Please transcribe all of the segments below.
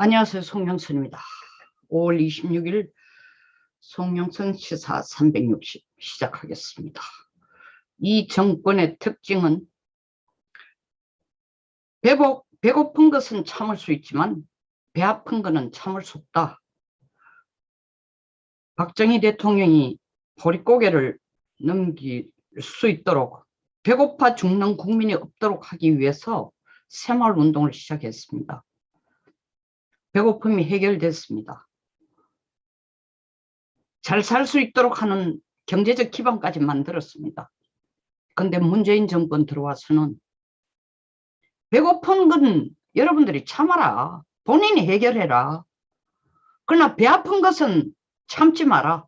안녕하세요. 송영선입니다. 5월 26일 송영선 시사 360 시작하겠습니다. 이 정권의 특징은 배고, 배고픈 것은 참을 수 있지만 배 아픈 것은 참을 수 없다. 박정희 대통령이 보릿고개를 넘길 수 있도록 배고파 죽는 국민이 없도록 하기 위해서 새마을운동을 시작했습니다. 배고픔이 해결됐습니다. 잘 살 수 있도록 하는 경제적 기반까지 만들었습니다. 근데 문재인 정권 들어와서는 배고픈 건 여러분들이 참아라. 본인이 해결해라. 그러나 배 아픈 것은 참지 마라.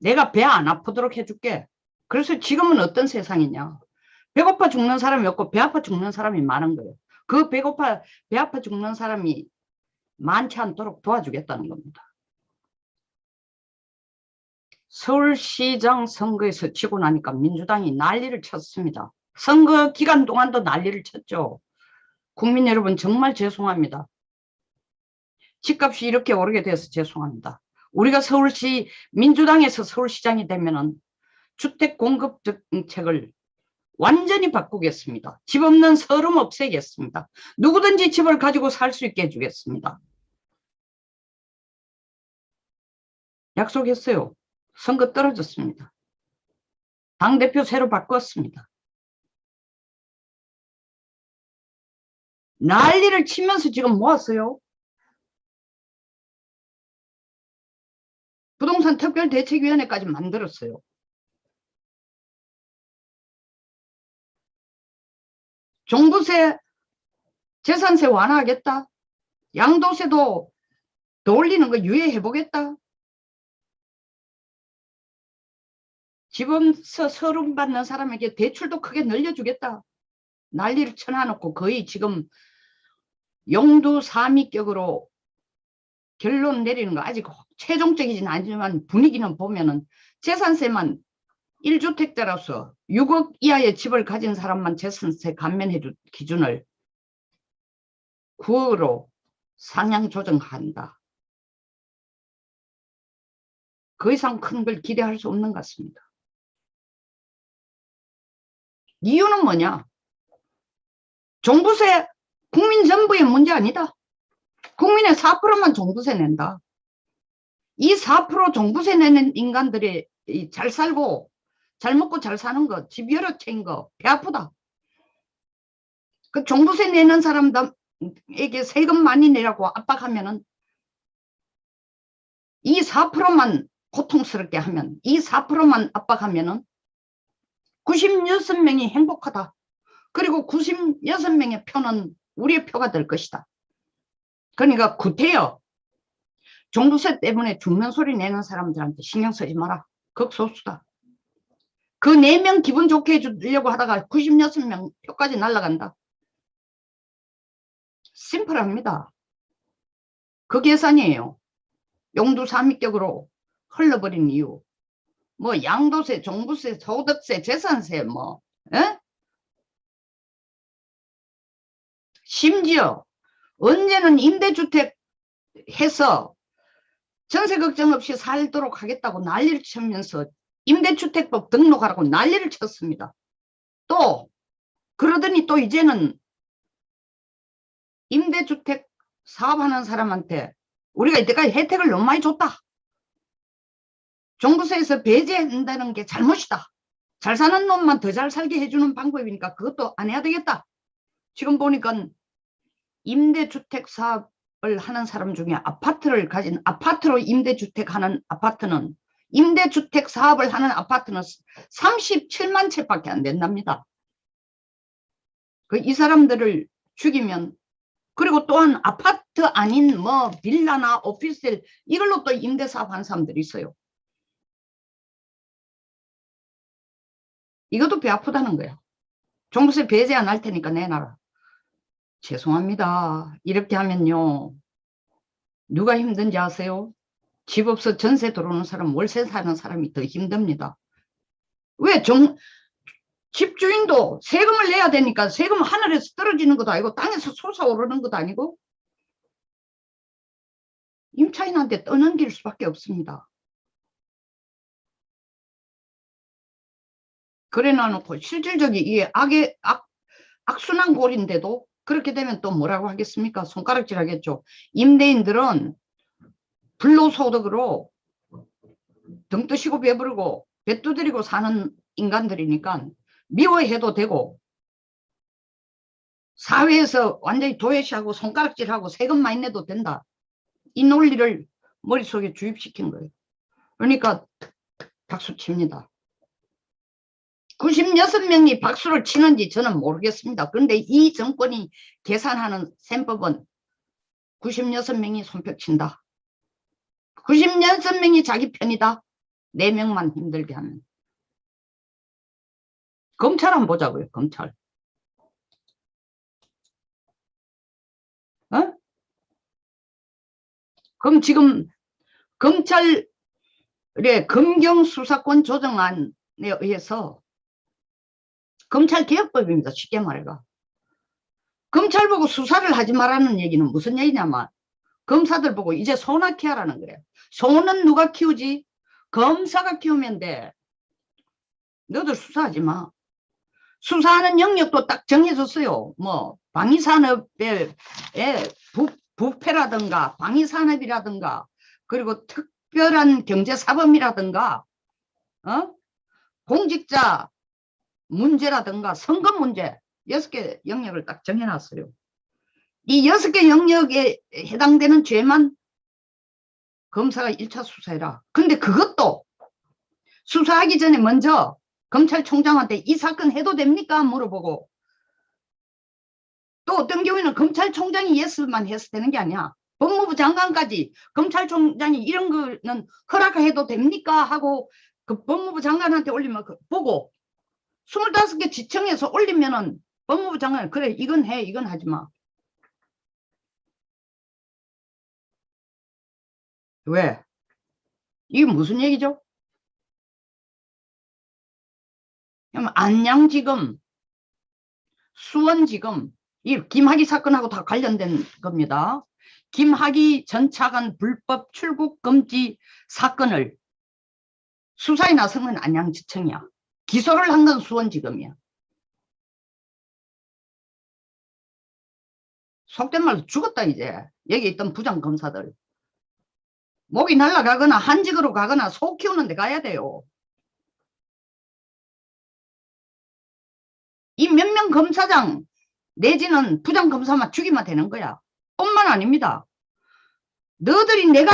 내가 배 안 아프도록 해줄게. 그래서 지금은 어떤 세상이냐. 배고파 죽는 사람이 없고 배 아파 죽는 사람이 많은 거예요. 그 배고파 배 아파 죽는 사람이 많지 않도록 도와주겠다는 겁니다. 서울시장 선거에서 지고 나니까 민주당이 난리를 쳤습니다. 선거 기간 동안도 난리를 쳤죠. 국민 여러분 정말 죄송합니다. 집값이 이렇게 오르게 돼서 죄송합니다. 우리가 서울시 민주당에서 서울시장이 되면 은 주택 공급 정책을 완전히 바꾸겠습니다. 집 없는 서름 없애겠습니다. 누구든지 집을 가지고 살 수 있게 해주겠습니다. 약속했어요. 선거 떨어졌습니다. 당대표 새로 바꿨습니다. 난리를 치면서 지금 모았어요. 부동산 특별대책위원회까지 만들었어요. 종부세, 재산세 완화하겠다. 양도세도 더 올리는 거 유예해보겠다. 집에서 서름 받는 사람에게 대출도 크게 늘려주겠다. 난리를 쳐놔놓고 거의 지금 용두사미격으로 결론 내리는 거 아직 최종적이진 않지만 분위기는 보면은 재산세만 1주택자로서 6억 이하의 집을 가진 사람만 재산세 감면해 줄 기준을 9억으로 상향 조정한다. 그 이상 큰 걸 기대할 수 없는 것 같습니다. 이유는 뭐냐? 종부세 국민 전부의 문제 아니다. 국민의 4%만 종부세 낸다. 이 4% 종부세 내는 인간들이 잘 살고 잘 먹고 잘 사는 거, 집 여러 채인 거, 배 아프다. 그 종부세 내는 사람들에게 세금 많이 내라고 압박하면은 이 4%만 고통스럽게 하면, 이 4%만 압박하면은 96명이 행복하다. 그리고 96명의 표는 우리의 표가 될 것이다. 그러니까 구태여 종부세 때문에 죽는 소리 내는 사람들한테 신경 쓰지 마라. 극소수다. 그 네 명 기분 좋게 해주려고 하다가 96명 표까지 날라간다. 심플합니다. 그 계산이에요. 용두사미격으로 흘러버린 이유. 뭐 양도세, 종부세, 소득세, 재산세 뭐 에? 심지어 언제는 임대주택 해서 전세 걱정 없이 살도록 하겠다고 난리를 치면서 임대주택법 등록하라고 난리를 쳤습니다. 또 그러더니 또 이제는 임대주택 사업하는 사람한테 우리가 이때까지 혜택을 너무 많이 줬다. 종부세에서 배제한다는 게 잘못이다. 잘 사는 놈만 더 잘 살게 해주는 방법이니까 그것도 안 해야 되겠다. 지금 보니까 임대주택 사업을 하는 사람 중에 아파트를 가진 아파트로 임대주택 하는 아파트는 임대주택 사업을 하는 아파트는 37만 채밖에 안 된답니다. 그 이 사람들을 죽이면 그리고 또한 아파트 아닌 뭐 빌라나 오피스텔 이걸로 또 임대사업 하는 사람들이 있어요. 이것도 배 아프다는 거예요. 종부세 배제 안 할 테니까 내놔라. 죄송합니다. 이렇게 하면요. 누가 힘든지 아세요? 집 없어 전세 들어오는 사람, 월세 사는 사람이 더 힘듭니다. 왜 정, 집주인도 세금을 내야 되니까 세금 하늘에서 떨어지는 것도 아니고 땅에서 솟아오르는 것도 아니고 임차인한테 떠넘길 수밖에 없습니다. 그래 놔놓고 실질적인 이 악의 악, 악순환 골인데도 그렇게 되면 또 뭐라고 하겠습니까? 손가락질 하겠죠. 임대인들은 불로소득으로 등 뜨시고 배부르고 배 두드리고 사는 인간들이니까 미워해도 되고 사회에서 완전히 도외시하고 손가락질하고 세금 많이 내도 된다. 이 논리를 머릿속에 주입시킨 거예요. 그러니까 박수 칩니다. 96명이 박수를 치는지 저는 모르겠습니다. 그런데 이 정권이 계산하는 셈법은 96명이 손뼉친다. 96명이 자기 편이다. 4명만 힘들게 하면. 검찰 한번 보자고요. 검찰. 어? 그럼 지금 검찰의 검경수사권 조정안에 의해서 검찰 개혁법입니다. 쉽게 말해가. 검찰 보고 수사를 하지 말라는 얘기는 무슨 얘기냐면 검사들 보고 이제 소나 키하라는 거예요. 소는 누가 키우지? 검사가 키우면 돼. 너들 수사하지 마. 수사하는 영역도 딱 정해졌어요. 뭐 방위산업의 부, 부패라든가 방위산업이라든가 그리고 특별한 경제사범이라든가 어? 공직자 문제라든가 선거 문제 여섯 개 영역을 딱 정해놨어요. 이 여섯 개 영역에 해당되는 죄만 검사가 1차 수사해라. 근데 그것도 수사하기 전에 먼저 검찰총장한테 이 사건 해도 됩니까? 물어보고 또 어떤 경우에는 검찰총장이 예스만 해서 되는 게 아니야. 법무부 장관까지 검찰총장이 이런 거는 허락해도 됩니까? 하고 그 법무부 장관한테 올리면 그 보고 25개 지청에서 올리면은 법무부 장관 그래 이건 해 이건 하지 마. 왜? 이게 무슨 얘기죠? 그럼 안양지검, 수원지검, 이 김학의 사건하고 다 관련된 겁니다. 김학의 전 차관 불법 출국 금지 사건을 수사에 나선 건 안양지청이야. 기소를 한 건 수원지검이야. 속된 말로 죽었다 이제. 여기 있던 부장검사들. 목이 날라가거나 한직으로 가거나 소 키우는 데 가야 돼요. 이 몇 명 검사장 내지는 부장검사만 죽이면 되는 거야. 뿐만 아닙니다. 너들이 내가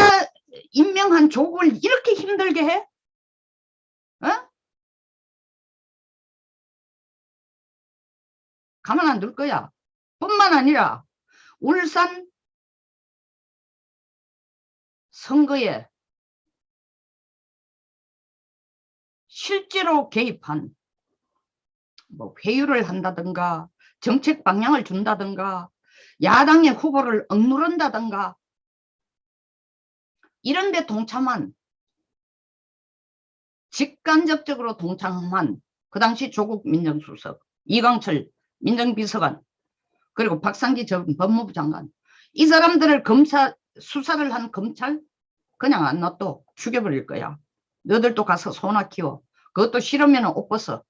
임명한 조국을 이렇게 힘들게 해? 어? 가만 안 둘 거야. 뿐만 아니라 울산 선거에 실제로 개입한 뭐 회유를 한다든가 정책 방향을 준다든가 야당의 후보를 억누른다든가 이런 데 동참한 직간접적으로 동참한 그 당시 조국 민정수석 이광철 민정비서관 그리고 박상기 전 법무부 장관. 이 사람들을 검사 수사를 한 검찰 그냥 안 놔둬 죽여버릴 거야 너들도 가서 소나 키워 그것도 싫으면 옷 벗어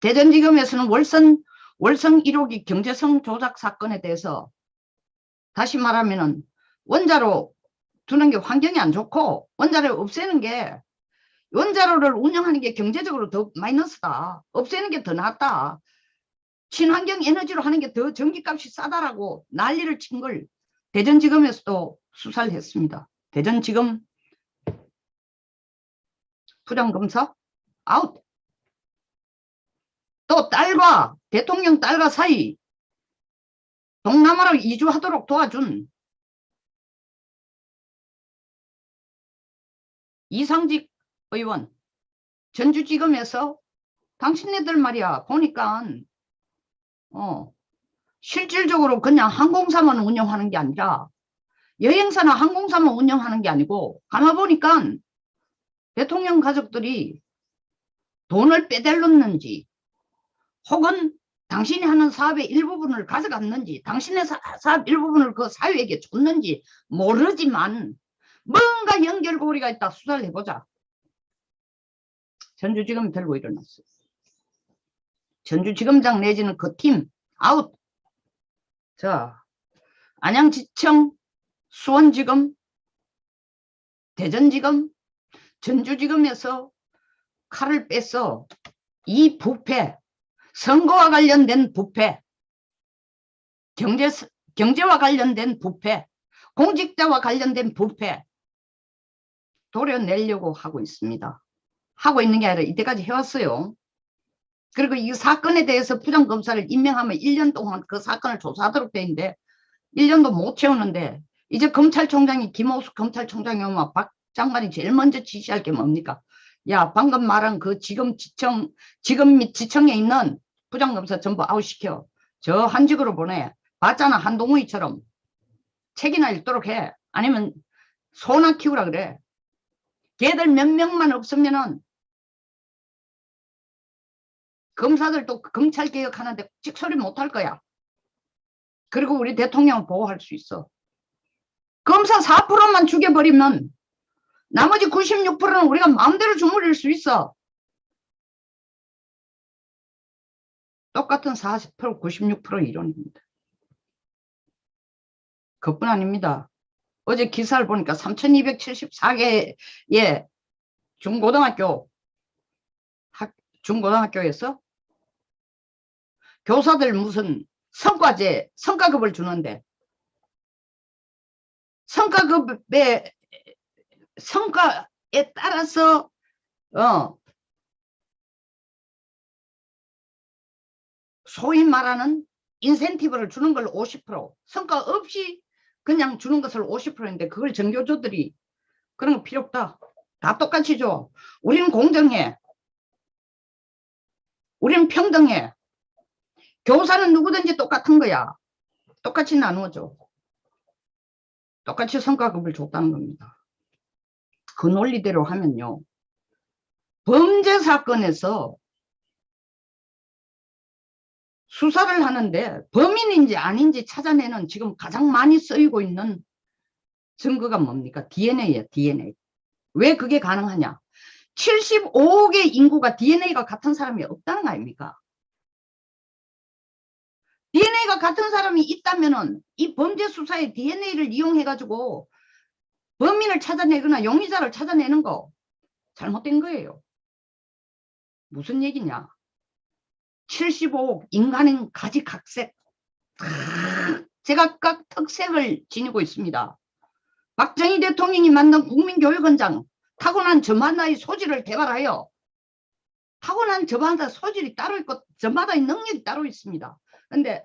대전지검에서는 월선 월성 1호기 경제성 조작 사건에 대해서 다시 말하면은 원자로 두는 게 환경이 안 좋고 원자로 없애는 게 원자로를 운영하는 게 경제적으로 더 마이너스다. 없애는 게 더 낫다. 친환경 에너지로 하는 게 더 전기값이 싸다라고 난리를 친 걸 대전지검에서도 수사를 했습니다. 대전지검 부장검사 아웃. 또 딸과 대통령 딸과 사이 동남아로 이주하도록 도와준 이상직 의원 전주지검에서 당신네들 말이야 보니까 어 실질적으로 그냥 항공사만 운영하는 게 아니라 여행사나 항공사만 운영하는 게 아니고 가만 보니까 대통령 가족들이 돈을 빼달렸는지 혹은 당신이 하는 사업의 일부분을 가져갔는지 당신의 사, 사업 일부분을 그 사회에게 줬는지 모르지만 뭔가 연결고리가 있다 수사를 해보자. 전주지검이 들고 일어났어요. 전주지검장 내지는 그 팀 아웃. 자, 안양지청, 수원지검, 대전지검, 전주지검에서 칼을 빼서 이 부패, 선거와 관련된 부패, 경제, 경제와 관련된 부패, 공직자와 관련된 부패 도려내려고 하고 있습니다. 하고 있는 게 아니라 이때까지 해왔어요. 그리고 이 사건에 대해서 부장검사를 임명하면 1년 동안 그 사건을 조사하도록 돼 있는데 1년도 못 채우는데 이제 검찰총장이 김호수 검찰총장이 오면 박 장관이 제일 먼저 지시할 게 뭡니까? 야 방금 말한 그 지금 지청 지금 및 지청에 있는 부장검사 전부 아웃시켜. 저 한직으로 보내. 봤잖아 한동우이처럼. 책이나 읽도록 해. 아니면 소나 키우라 그래. 걔들 몇 명만 없으면은 검사들도 검찰 개혁하는데 찍소리 못 할 거야. 그리고 우리 대통령 보호할 수 있어. 검사 4%만 죽여버리면 나머지 96%는 우리가 마음대로 주무릴 수 있어. 똑같은 40% 96% 이론입니다. 그뿐 아닙니다. 어제 기사를 보니까 3274개의 중고등학교 학, 중고등학교에서 교사들 무슨 성과제, 성과급을 주는데 성과급의 성과에 따라서 어 소위 말하는 인센티브를 주는 걸 50% 성과 없이 그냥 주는 것을 50%인데 그걸 정교조들이 그런 거 필요 없다. 다 똑같이 줘. 우리는 공정해. 우리는 평등해. 교사는 누구든지 똑같은 거야. 똑같이 나누어줘. 똑같이 성과급을 줬다는 겁니다. 그 논리대로 하면요. 범죄 사건에서 수사를 하는데 범인인지 아닌지 찾아내는 지금 가장 많이 쓰이고 있는 증거가 뭡니까? DNA예요, DNA. 왜 그게 가능하냐? 75억의 인구가 DNA가 같은 사람이 없다는 거 아닙니까? DNA가 같은 사람이 있다면은 이 범죄 수사에 DNA를 이용해 가지고 범인을 찾아내거나 용의자를 찾아내는 거 잘못된 거예요. 무슨 얘기냐? 75억 인간은 가지각색 제가 각 특색을 지니고 있습니다. 박정희 대통령이 만든 국민교육원장 타고난 저마다의 소질을 개발하여 타고난 저마다 소질이 따로 있고 저마다의 능력이 따로 있습니다. 근데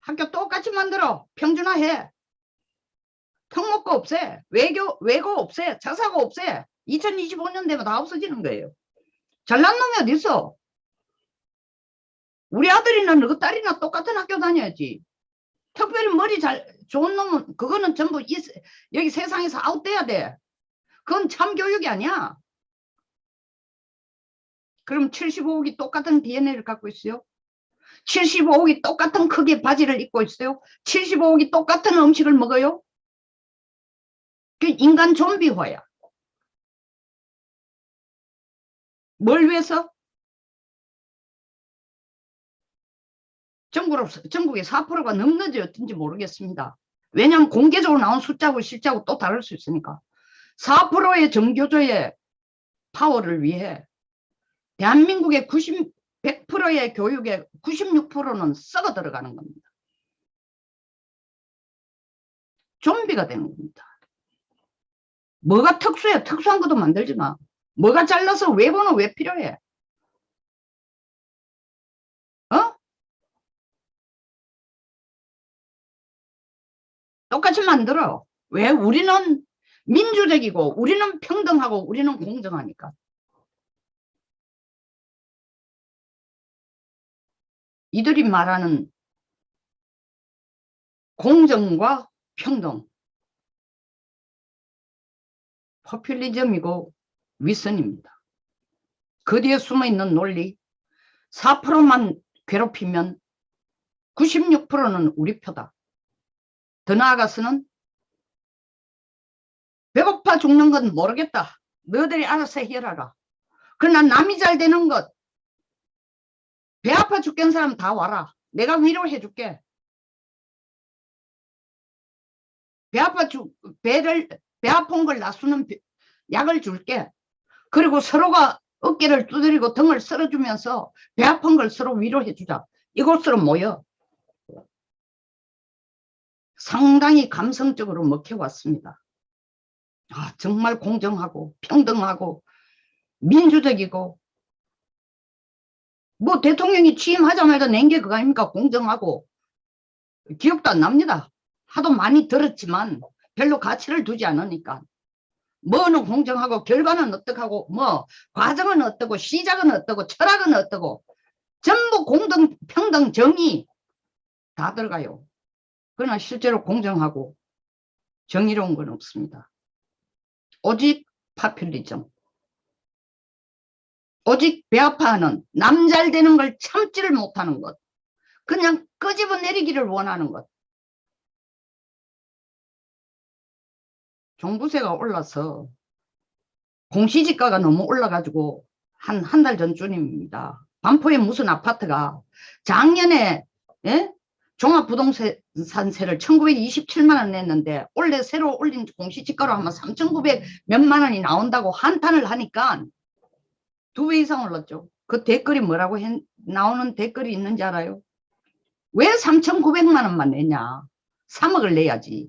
학교 똑같이 만들어 평준화해 특목고 없애 외교 외고 없애 자사고 없애 2025년 되면 다 없어지는 거예요. 잘난 놈이 어디 있어? 우리 아들이나 너 딸이나 똑같은 학교 다녀야지. 특별히 머리 잘 좋은 놈은 그거는 전부 이, 여기 세상에서 아웃돼야 돼. 그건 참 교육이 아니야. 그럼 75억이 똑같은 DNA를 갖고 있어요? 75억이 똑같은 크기의 바지를 입고 있어요? 75억이 똑같은 음식을 먹어요? 그 인간 좀비화야. 뭘 위해서? 전국으로, 전국에 4%가 넘는지 어떤지 모르겠습니다. 왜냐하면 공개적으로 나온 숫자하고 실자하고 또 다를 수 있으니까. 4%의 정교조의 파워를 위해 대한민국의 90, 100%의 교육의 96%는 썩어 들어가는 겁니다. 좀비가 되는 겁니다. 뭐가 특수해? 특수한 것도 만들지 마. 뭐가 잘라서 외보는 왜 필요해? 어? 똑같이 만들어. 왜? 우리는 민주적이고 우리는 평등하고 우리는 공정하니까. 이들이 말하는 공정과 평등 포퓰리즘이고 위선입니다. 그 뒤에 숨어있는 논리 4%만 괴롭히면 96%는 우리 표다. 더 나아가서는 배고파 죽는 건 모르겠다. 너희들이 알아서 해결하라. 그러나 남이 잘 되는 것, 배 아파 죽겠는 사람 다 와라. 내가 위로해 줄게. 배 아파 죽, 배를, 배 아픈 걸 놔수는 배- 약을 줄게. 그리고 서로가 어깨를 두드리고 등을 쓸어주면서 배 아픈 걸 서로 위로해 주자. 이곳으로 모여. 상당히 감성적으로 먹혀왔습니다. 아, 정말 공정하고 평등하고 민주적이고 뭐 대통령이 취임하자마자 낸 게 그거 아닙니까? 공정하고 기억도 안 납니다. 하도 많이 들었지만 별로 가치를 두지 않으니까 뭐는 공정하고 결과는 어떡하고 뭐 과정은 어떠고 시작은 어떠고 철학은 어떠고 전부 공정 평등 정의 다 들어가요. 그러나 실제로 공정하고 정의로운 건 없습니다. 오직 파퓰리즘. 오직 배 아파하는 남 잘 되는 걸 참지를 못하는 것. 그냥 끄집어 내리기를 원하는 것. 종부세가 올라서 공시지가가 너무 올라가지고 한 한 달 전쯤입니다. 반포에 무슨 아파트가 작년에 예? 종합부동산세를 1927만 원 냈는데 올해 새로 올린 공시지가로 하면 3,900 몇만 원이 나온다고 한탄을 하니까 두 배 이상 올랐죠. 그 댓글이 뭐라고 했, 나오는 댓글이 있는지 알아요? 왜 3,900만 원만 내냐? 3억을 내야지.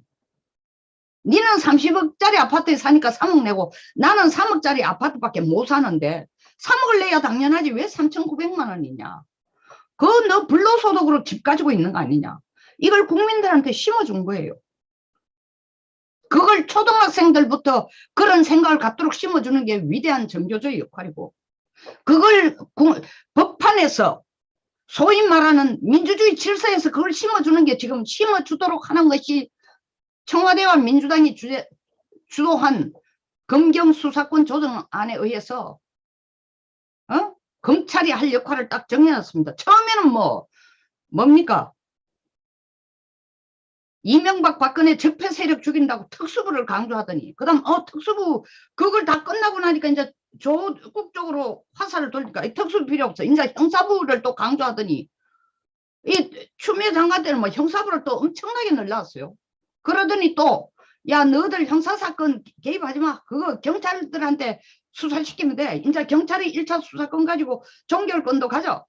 니는 30억짜리 아파트에 사니까 3억 내고 나는 3억짜리 아파트밖에 못 사는데 3억을 내야 당연하지 왜 3,900만 원이냐? 그너 불로소득으로 집 가지고 있는 거 아니냐? 이걸 국민들한테 심어준 거예요. 그걸 초등학생들부터 그런 생각을 갖도록 심어주는 게 위대한 정교조의 역할이고 그걸 구- 법판에서 소위 말하는 민주주의 질서에서 그걸 심어주는 게 지금 심어주도록 하는 것이 청와대와 민주당이 주제, 주도한 검경 수사권 조정안에 의해서 어? 검찰이 할 역할을 딱 정해놨습니다. 처음에는 뭐 뭡니까? 이명박 박근혜 적폐 세력 죽인다고 특수부를 강조하더니 그다음 어 특수부 그걸 다 끝나고 나니까 이제 조국 쪽으로 화살을 돌리니까 이 특수부 필요 없어. 이제 형사부를 또 강조하더니 이 추미애 장관 때는 뭐 형사부를 또 엄청나게 늘렸어요. 그러더니 또 야 너희들 형사사건 개입하지 마. 그거 경찰들한테 수사시키면 돼. 이제 경찰이 1차 수사권 가지고 종결권도 가져.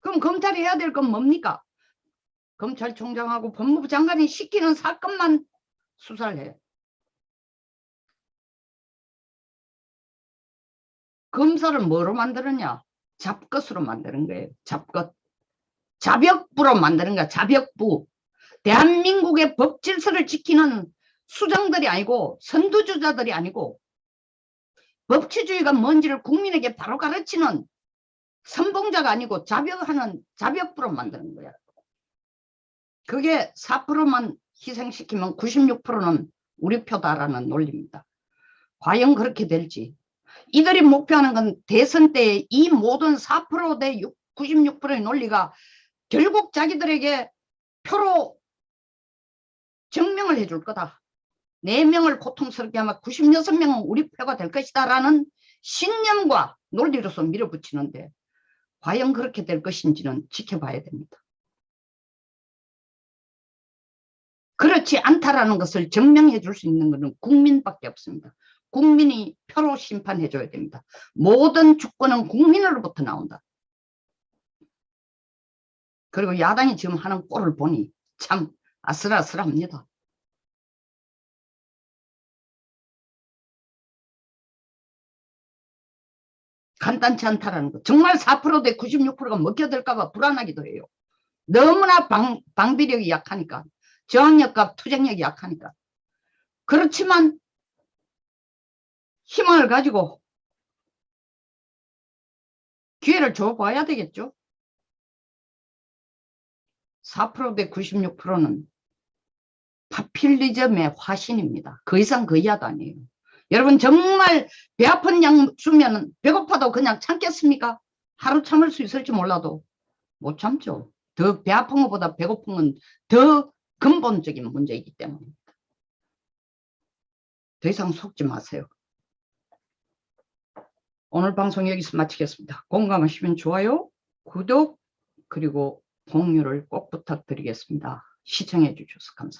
그럼 검찰이 해야 될 건 뭡니까? 검찰총장하고 법무부 장관이 시키는 사건만 수사를 해. 검사를 뭐로 만드느냐? 잡것으로 만드는 거예요. 잡것. 자벽부로 만드는 거야. 자벽부. 대한민국의 법 질서를 지키는 수장들이 아니고 선두주자들이 아니고 법치주의가 뭔지를 국민에게 바로 가르치는 선봉자가 아니고 자벽하는 자벽부로 만드는 거야. 그게 4%만 희생시키면 96%는 우리 표다라는 논리입니다. 과연 그렇게 될지. 이들이 목표하는 건 대선 때 이 모든 4%대 96%의 논리가 결국 자기들에게 표로 증명을 해줄 거다. 4명을 고통스럽게 하면 96명은 우리 표가 될 것이다 라는 신념과 논리로서 밀어붙이는데 과연 그렇게 될 것인지는 지켜봐야 됩니다. 그렇지 않다라는 것을 증명해 줄 수 있는 것은 국민밖에 없습니다. 국민이 표로 심판해 줘야 됩니다. 모든 주권은 국민으로부터 나온다. 그리고 야당이 지금 하는 꼴을 보니 참 아슬아슬합니다. 간단치 않다라는 거. 정말 4%대 96%가 먹혀들까 봐 불안하기도 해요. 너무나 방, 방비력이 약하니까. 저항력과 투쟁력이 약하니까. 그렇지만 희망을 가지고 기회를 줘봐야 되겠죠. 4%대 96%는 파퓰리즘의 화신입니다. 그 이상 그 이하도 아니에요. 여러분 정말 배 아픈 양 주면 배고파도 그냥 참겠습니까? 하루 참을 수 있을지 몰라도 못 참죠. 더 배 아픈 것보다 배고픈 건 더 근본적인 문제이기 때문에. 더 이상 속지 마세요. 오늘 방송 여기서 마치겠습니다. 공감하시면 좋아요, 구독, 그리고 공유를 꼭 부탁드리겠습니다. 시청해 주셔서 감사합니다.